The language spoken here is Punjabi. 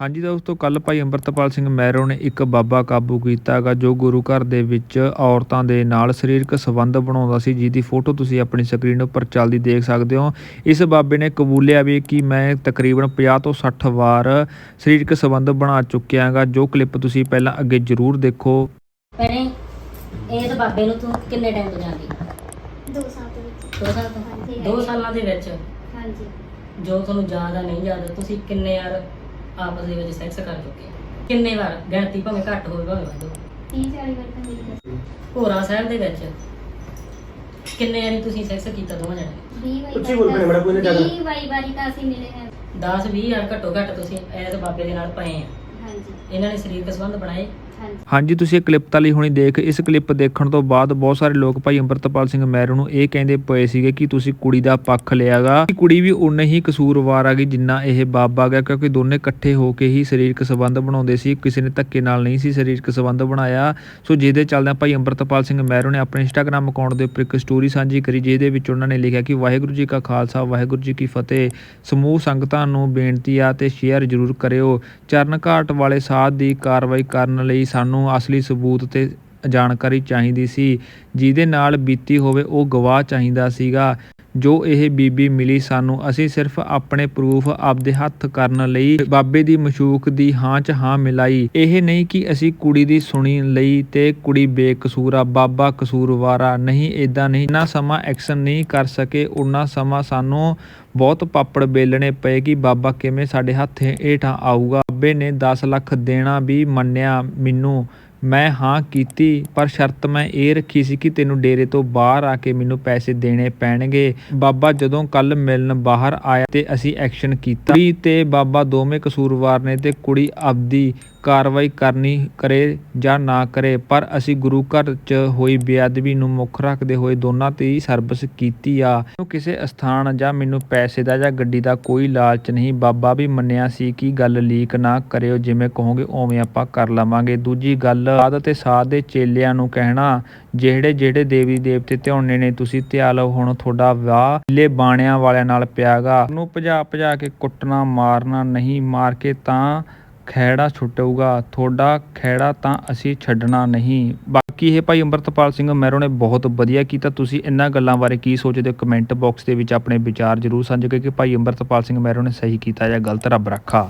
ਹਾਂਜੀ ਦੋਸਤੋ ਕੱਲ ਭਾਈ ਅੰਮ੍ਰਿਤਪਾਲ ਸਿੰਘ ਮਹਿਰੋ ਨੇ ਇੱਕ ਬਾਬਾ ਕਾਬੂ ਕੀਤਾ ਹੈਗਾ ਜੋ ਗੁਰੂ ਘਰ ਦੇ ਵਿੱਚ ਔਰਤਾਂ ਦੇ ਨਾਲ ਸਰੀਰਕ ਸੰਬੰਧ ਬਣਾਉਂਦਾ ਸੀ ਜਿਹਦੀ ਫੋਟੋ ਤੁਸੀਂ ਆਪਣੀ ਸਕਰੀਨ ਉੱਪਰ ਚੱਲਦੀ ਦੇਖ ਸਕਦੇ ਹੋ। ਇਸ ਬਾਬੇ ਨੇ ਕਬੂਲਿਆ ਵੀ ਕਿ ਮੈਂ ਤਕਰੀਬਨ 50 ਤੋਂ 60 ਵਾਰ ਸਰੀਰਕ ਸੰਬੰਧ ਬਣਾ ਚੁੱਕਿਆ ਹੈਗਾ ਜੋ ਕਲਿੱਪ ਤੁਸੀਂ ਪਹਿਲਾਂ ਅੱਗੇ ਜ਼ਰੂਰ ਦੇਖੋ। ਭੈਣੇ ਇਹ ਤਾਂ ਬਾਬੇ ਨੂੰ ਤੂੰ ਕਿੰਨੇ ਟਾਈਮ ਤੋਂ ਜਾਂਦੀ ਦੋ ਸਾਲ ਦੇ ਵਿੱਚ। ਦੋ ਸਾਲ ਤੋਂ? ਹਾਂਜੀ, ਦੋ ਹਾਂਜੀ। ਸਾਲਾਂ ਦੇ ਵਿੱਚ? ਹਾਂਜੀ। ਜੋ ਤੁਹਾਨੂੰ ਯਾਦ ਆ ਨਹੀਂ ਯਾਦ ਤੁਸੀਂ ਕਿੰਨੇ ਯਾਰ ਆਪਸ ਦੇ ਵਿੱਚ ਸੈਕਸ ਕਰ ਚੁੱਕੇ ਕਿੰਨੇ ਵਾਰ? ਗਿਣਤੀ ਭਾਵੇਂ ਘੱਟ ਹੋਵੇ ਭਾਵੇਂ ਵੱਧ ਹੋਵੇ। 30 40 ਵਾਰ ਤਾਂ ਮੇਰੀ ਦੱਸੀ ਭੋਰਾ ਸਾਹਿਬ ਦੇ ਵਿੱਚ ਕਿੰਨੇ ਵਾਰੀ ਤੁਸੀਂ ਸੈਕਸ ਕੀਤਾ ਦੋਵਾਂ ਜਣੇ 20 ਵਾਰੀ ਉੱਚੀ ਬੋਲ ਭੈਣੇ, ਬੜਾ ਕੋਈ ਨਾ ਜ਼ਿਆਦਾ। 20 ਵਾਰੀ ਵਾਰੀ ਤਾਂ ਅਸੀਂ ਮਿਲੇ ਹਾਂ 10 20 ਵਾਰ ਘੱਟੋ ਘੱਟ ਤੁਸੀਂ ਐਸ ਬਾਬੇ ਦੇ ਨਾਲ ਪਏ ਆ। ਹਾਂਜੀ। ਇਹਨਾਂ ਨੇ ਸਰੀਰਕ ਸੰਬੰਧ ਬਣਾਏ? ਹਾਂਜੀ। ਤੁਸੀਂ ਇਹ ਕਲਿੱਪ ਤਾਂ ਲਈ ਹੁਣੀ ਦੇਖ, ਇਸ ਕਲਿੱਪ ਦੇਖਣ ਤੋਂ ਬਾਅਦ ਬਹੁਤ ਸਾਰੇ ਲੋਕ ਭਾਈ ਅੰਮ੍ਰਿਤਪਾਲ ਸਿੰਘ ਮਹਿਰੂ ਨੂੰ ਇਹ ਕਹਿੰਦੇ ਪਏ ਸੀਗੇ ਕਿ ਤੁਸੀਂ ਕੁੜੀ ਦਾ ਪੱਖ ਲਿਆਗਾ। ਕੁੜੀ ਵੀ ਉਨੇ ਹੀ ਕਸੂਰਵਾਰ ਆ ਗਈ ਜਿੰਨਾ ਇਹ ਬਾਬਾ ਗਿਆ, ਕਿਉਂਕਿ ਦੋਨੇ ਇਕੱਠੇ ਹੋ ਕੇ ਹੀ ਸਰੀਰਕ ਸੰਬੰਧ ਬਣਾਉਂਦੇ ਸੀ। ਕਿਸੇ ਨੇ ਧੱਕੇ ਨਾਲ ਨਹੀਂ ਸੀ ਸਰੀਰਕ ਸੰਬੰਧ ਬਣਾਇਆ। ਸੋ ਜਿਹਦੇ ਚੱਲਦਿਆਂ ਭਾਈ ਅੰਮ੍ਰਿਤਪਾਲ ਸਿੰਘ ਮਹਿਰੂ ਨੇ ਆਪਣੇ ਇੰਸਟਾਗ੍ਰam ਅਕਾਊਂਟ ਦੇ ਉੱਪਰ ਇੱਕ ਸਟੋਰੀ ਸਾਂਝੀ ਕਰੀ, ਜਿਹਦੇ ਵਿੱਚ ਉਹਨਾਂ ਨੇ ਲਿਖਿਆ ਕਿ ਵਾਹਿਗੁਰੂ ਜੀ ਕਾ ਖਾਲਸਾ, ਵਾਹਿਗੁਰੂ ਜੀ ਕੀ ਫਤਿਹ। ਸਮੂਹ ਸੰਗਤਾਂ ਨੂੰ ਬੇਨਤੀ ਆ ਤੇ ਸ਼ੇਅਰ ਜ਼ਰੂਰ ਕਰਿਓ। ਚਰਨ ਘਾਟ ਵਾਲੇ ਸਾਧ ਦੀ ਕਾਰਵਾਈ ਕਰਨ ਲਈ ਸਾਨੂੰ ਅਸਲੀ ਸਬੂਤ ਤੇ ਜਾਣਕਾਰੀ ਚਾਹੀਦੀ ਸੀ। ਜਿਹਦੇ ਨਾਲ ਬੀਤੀ ਹੋਵੇ ਉਹ ਗਵਾਹ ਚਾਹੀਦਾ ਸੀਗਾ। ਜੋ ਇਹ ਬੀਬੀ ਮਿਲੀ ਸਾਨੂੰ, ਅਸੀਂ ਸਿਰਫ ਆਪਣੇ ਪ੍ਰੂਫ ਆਪਦੇ ਹੱਥ ਕਰਨ ਲਈ ਬਾਬੇ ਦੀ ਮਸ਼ੂਕ ਦੀ ਹਾਂ ਚ ਹਾਂ ਮਿਲਾਈ। ਇਹ ਨਹੀਂ ਕਿ ਅਸੀਂ ਕੁੜੀ ਦੀ ਸੁਣੀ ਲਈ ਤੇ ਕੁੜੀ ਬੇਕਸੂਰ ਆ, ਬਾਬਾ ਕਸੂਰਵਾਰਾ ਨਹੀਂ ਇਦਾਂ ਨਹੀਂ। ਨਾ ਸਮਾਂ ਐਕਸ਼ਨ ਨਹੀਂ ਕਰ ਸਕੇ। ਉਹਨਾਂ ਸਮਾਂ ਸਾਨੂੰ ਬਹੁਤ ਪਾਪੜ ਬੇਲਣੇ ਪਏ ਕਿ ਬਾਬਾ ਕਿਵੇਂ ਸਾਡੇ ਹੱਥ ਹੇਠਾਂ ਆਊਗਾ। ਬਾਬੇ ਨੇ 10 ਲੱਖ ਦੇਣਾ ਵੀ ਮੰਨਿਆ ਮੈਨੂੰ। ਮੈਂ ਹਾਂ ਕੀਤੀ, ਪਰ ਸ਼ਰਤ ਮੈਂ ਇਹ ਰੱਖੀ ਸੀ ਕਿ ਤੈਨੂੰ ਡੇਰੇ ਤੋਂ ਬਾਹਰ ਆ ਕੇ ਮੈਨੂੰ ਪੈਸੇ ਦੇਣੇ ਪੈਣਗੇ। ਬਾਬਾ ਜਦੋਂ ਕੱਲ ਮਿਲਣ ਬਾਹਰ ਆਇਆ ਤੇ ਅਸੀਂ ਐਕਸ਼ਨ ਕੀਤਾ। ਤੇ ਬਾਬਾ ਦੋਵੇਂ ਕਸੂਰਵਾਰ ਨੇ ਤੇ ਕੁੜੀ ਆਪਦੀ ਕਾਰਵਾਈ ਕਰਨੀ ਕਰੇ ਜਾਂ ਨਾ ਕਰੇ, ਪਰ ਅਸੀਂ ਗੁਰੂ ਘਰ 'ਚ ਹੋਈ ਬੇਅਦਬੀ ਨੂੰ ਮੁੱਖ ਰੱਖਦੇ ਹੋਏ ਦੋਨਾਂ ਤੇ ਸਰਵਿਸ ਕੀਤੀ ਆ। ਮੈਨੂੰ ਕਿਸੇ ਅਸਥਾਨ ਜਾਂ ਮੈਨੂੰ ਪੈਸੇ ਦਾ ਜਾਂ ਗੱਡੀ ਦਾ ਕੋਈ ਲਾਲਚ ਨਹੀਂ। ਬਾਬਾ ਵੀ ਮੰਨਿਆ ਸੀ ਕਿ ਗੱਲ ਲੀਕ ਨਾ ਕਰਿਓ, ਜਿਵੇਂ ਕਹੋਗੇ ਉਵੇਂ ਆਪਾਂ ਕਰ ਲਵਾਂਗੇ। ਦੂਜੀ ਗੱਲ, ਸਾਧ ਤੇ ਸਾਧ ਦੇ ਚੇਲਿਆਂ ਨੂੰ ਕਹਿਣਾ, ਜਿਹੜੇ ਜਿਹੜੇ ਦੇਵੀ ਦੇਵਤੇ ਧਿਆਉਣੇ ਨੇ, ਤੁਸੀਂ ਧਿਆ ਲਓ, ਹੁਣ ਤੁਹਾਡਾ ਵਿਆਹ ਲੇ ਬਾਣਿਆਂ ਵਾਲਿਆਂ ਨਾਲ ਪਿਆਗਾ ਉਹਨੂੰ ਭਜਾ ਭਜਾ ਕੇ ਕੁੱਟਣਾ, ਮਾਰਨਾ ਨਹੀਂ, ਮਾਰ ਕੇ ਤਾਂ ਖੈੜਾ ਛੁੱਟੂਗਾ ਤੁਹਾਡਾ ਖਹਿੜਾ ਤਾਂ ਅਸੀਂ ਛੱਡਣਾ ਨਹੀਂ। ਬਾਕੀ ਇਹ ਭਾਈ ਅੰਮ੍ਰਿਤਪਾਲ ਸਿੰਘ ਮਹਿਰੋ ਨੇ ਬਹੁਤ ਵਧੀਆ ਕੀਤਾ। ਤੁਸੀਂ ਇਹਨਾਂ ਗੱਲਾਂ ਬਾਰੇ ਕੀ ਸੋਚਦੇ ਹੋ? ਕਮੈਂਟ ਬਾਕਸ ਦੇ ਵਿੱਚ ਆਪਣੇ ਵਿਚਾਰ ਜ਼ਰੂਰ ਸਾਂਝੇ ਕਿ ਭਾਈ ਅੰਮ੍ਰਿਤਪਾਲ ਸਿੰਘ ਮਹਿਰੋ ਨੇ ਸਹੀ ਕੀਤਾ ਜਾਂ ਗਲਤ? ਰੱਬ ਰੱਖਾ।